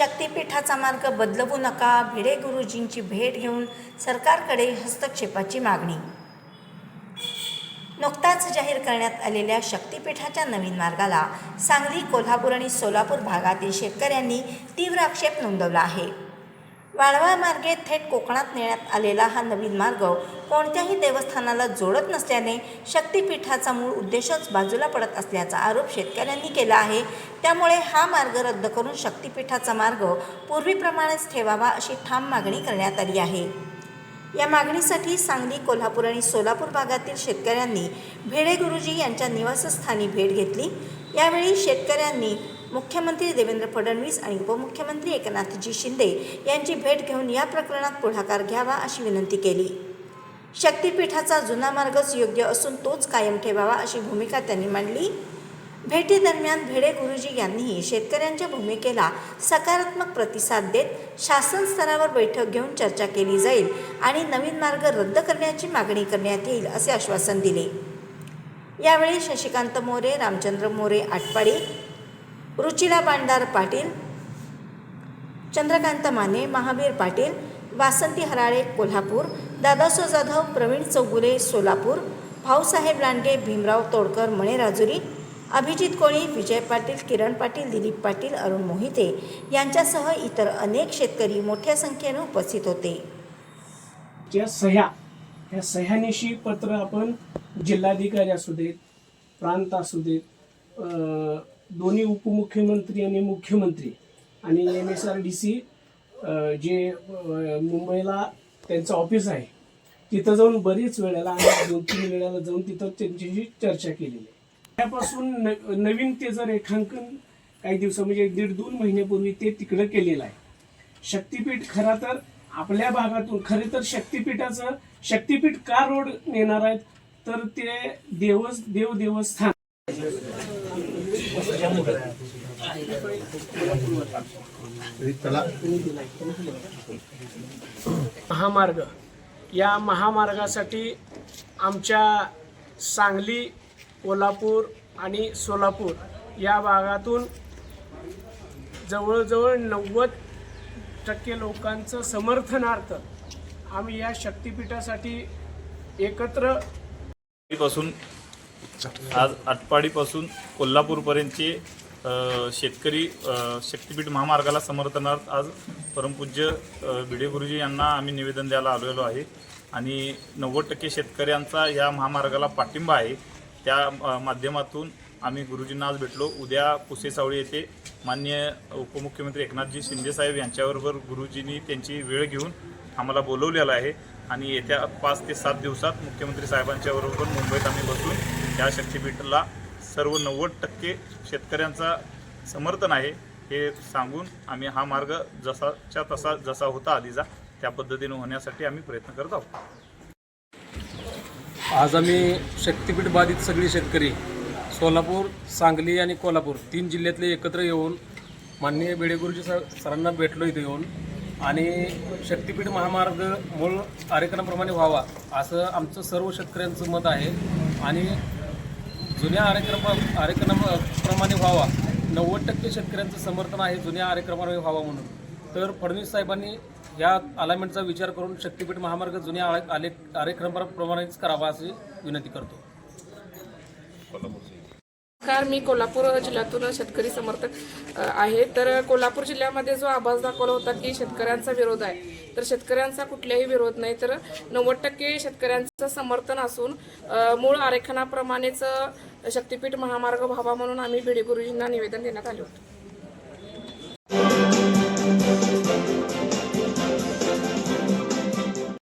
शक्तिपीठाचा मार्ग बदलवू नका भिडे गुरुजींची भेट घेऊन सरकारकडे हस्तक्षेपाची मागणी. नुकताच जाहीर करण्यात आलेल्या शक्तिपीठाच्या नवीन मार्गाला सांगली कोल्हापूर आणि सोलापूर भागातील शेतकऱ्यांनी तीव्र आक्षेप नोंदवला आहे. वाळवा मार्गे थेट कोकणात नेण्यात आलेला हा नवीन मार्ग कोणत्याही देवस्थानाला जोडत नसल्याने शक्तिपीठाचा मूळ उद्देशच बाजूला पडत असल्याचा आरोप शेतकऱ्यांनी केला आहे. त्यामुळे हा मार्ग रद्द करून शक्तिपीठाचा मार्ग पूर्वीप्रमाणेच ठेवावा अशी ठाम मागणी करण्यात आली आहे. या मागणीसाठी सांगली कोल्हापूर आणि सोलापूर भागातील शेतकऱ्यांनी भेडे गुरुजी यांच्या निवासस्थानी भेट घेतली. यावेळी शेतकऱ्यांनी मुख्यमंत्री देवेंद्र फडणवीस आणि उपमुख्यमंत्री एकनाथजी शिंदे यांची भेट घेऊन या प्रकरणात पुढाकार घ्यावा अशी विनंती केली. शक्तिपीठाचा जुना मार्गच योग्य असून तोच कायम ठेवावा अशी भूमिका त्यांनी मांडली. भेटीदरम्यान भिडे गुरुजी यांनीही शेतकऱ्यांच्या भूमिकेला सकारात्मक प्रतिसाद देत शासन स्तरावर बैठक घेऊन चर्चा केली जाईल आणि नवीन मार्ग रद्द करण्याची मागणी करण्यात येईल असे आश्वासन दिले. यावेळी शशिकांत मोरे रामचंद्र मोरे आटपाडी रुचिला बांडार पाटील चंद्रकांत माने महावीर पाटील वासंती हराळे कोल्हापूर दादासो जाधव प्रवीण चौगुले सोलापूर भाऊसाहेब लांडगे भीमराव तोडकर मणे राजुरी अभिजित कोळी विजय पाटील किरण पाटील दिलीप पाटील अरुण मोहिते यांच्यासह इतर अनेक शेतकरी मोठ्या संख्येने उपस्थित होते. ज्या सह्या या सह्यानिशी पत्र आपण जिल्हाधिकारी असू देत प्रांत असू देत दोन्ही उपमुख्यमंत्री आणि मुख्यमंत्री आणि M S R D C जे मुंबईला त्यांचं ऑफिस आहे तिथं जाऊन बरीच वेळेला आणि दोन तीन वेळेला जाऊन तिथं त्यांच्याशी चर्चा केलेली आहे. त्यापासून न नवीन त्याचं रेखांकन काही दिवसा म्हणजे एक दीड दोन महिन्यापूर्वी ते तिकडं केलेलं आहे. शक्तीपीठ खरा तर आपल्या भागातून खरे तर शक्तीपीठाचं शक्तीपीठ का रोड नेणार आहेत तर ते देवस देव देवस्थान महामार्ग. या महामार्गासाठी आमच्या सांगली कोल्हापूर आणि सोलापूर या भागातून जवळजवळ नव्वद टक्के लोकांचं समर्थनार्थ आम्ही या शक्तिपीठासाठी एकत्रपासून आज आटपाडीपासून कोल्हापूरपर्यंतचे शेतकरी शक्तीपीठ महामार्गाला समर्थनार्थ आज परमपूज्य भिडे गुरुजी यांना आम्ही निवेदन द्यायला आलेलो आहे. आणि नव्वद टक्के शेतकऱ्यांचा या महामार्गाला पाठिंबा आहे. त्या माध्यमातून आम्ही गुरुजींना आज भेटलो. उद्या पुसेसावळी येथे मान्य उपमुख्यमंत्री एकनाथजी शिंदेसाहेब यांच्याबरोबर गुरुजींनी त्यांची वेळ घेऊन आम्हाला बोलवलेला आहे. आणि येत्या पाच ते सात दिवसात मुख्यमंत्री साहेबांच्याबरोबर मुंबईत आम्ही बसून या शक्तीपीठाला सर्व नव्वद टक्के शेतकऱ्यांचा समर्थन आहे हे सांगून आम्ही हा मार्ग जसाच्या तसा जसा होता आधीचा त्या पद्धतीने होण्यासाठी आम्ही प्रयत्न करत आहोत. आज आम्ही शक्तीपीठ बाधित सगळे शेतकरी सोलापूर सांगली आणि कोल्हापूर तीन जिल्ह्यातले एकत्र येऊन माननीय बेडेगुरुजी सर सरांना भेटलो इथे येऊन. आणि शक्तीपीठ महामार्ग मूळ कार्यक्रमाप्रमाणे व्हावा असं आमचं सर्व शेतकऱ्यांचं मत आहे. आणि जुन्या कार्यक्रमा कार्यक्रमाप्रमाणे व्हावा. नव्वद टक्के शेतकऱ्यांचं समर्थन आहे जुन्या कार्यक्रमाने व्हावा म्हणून. तर फडणवीस साहेबांनी या अलाइनमेंटचा विचार करून शक्तीपीठ महामार्ग जुन्या आले आले कार्यक्रमाप्रमाणेच करावा अशी विनंती करतो. नमस्कार मी कोल्हापूर जिल्ह्यातून शेतकरी समर्थक आहे. तर कोल्हापूर जिल्ह्यामध्ये जो आभास दाखवला होता की शेतकऱ्यांचा विरोध आहे. तर शेतकऱ्यांचा कुठलाही विरोध नाही तर नव्वद टक्के शेतकऱ्यांचं समर्थन असून मूळ आरेखनाप्रमाणेच शक्तीपीठ महामार्ग व्हावा म्हणून आम्ही भिडे गुरुजींना निवेदन देण्यात आले होते.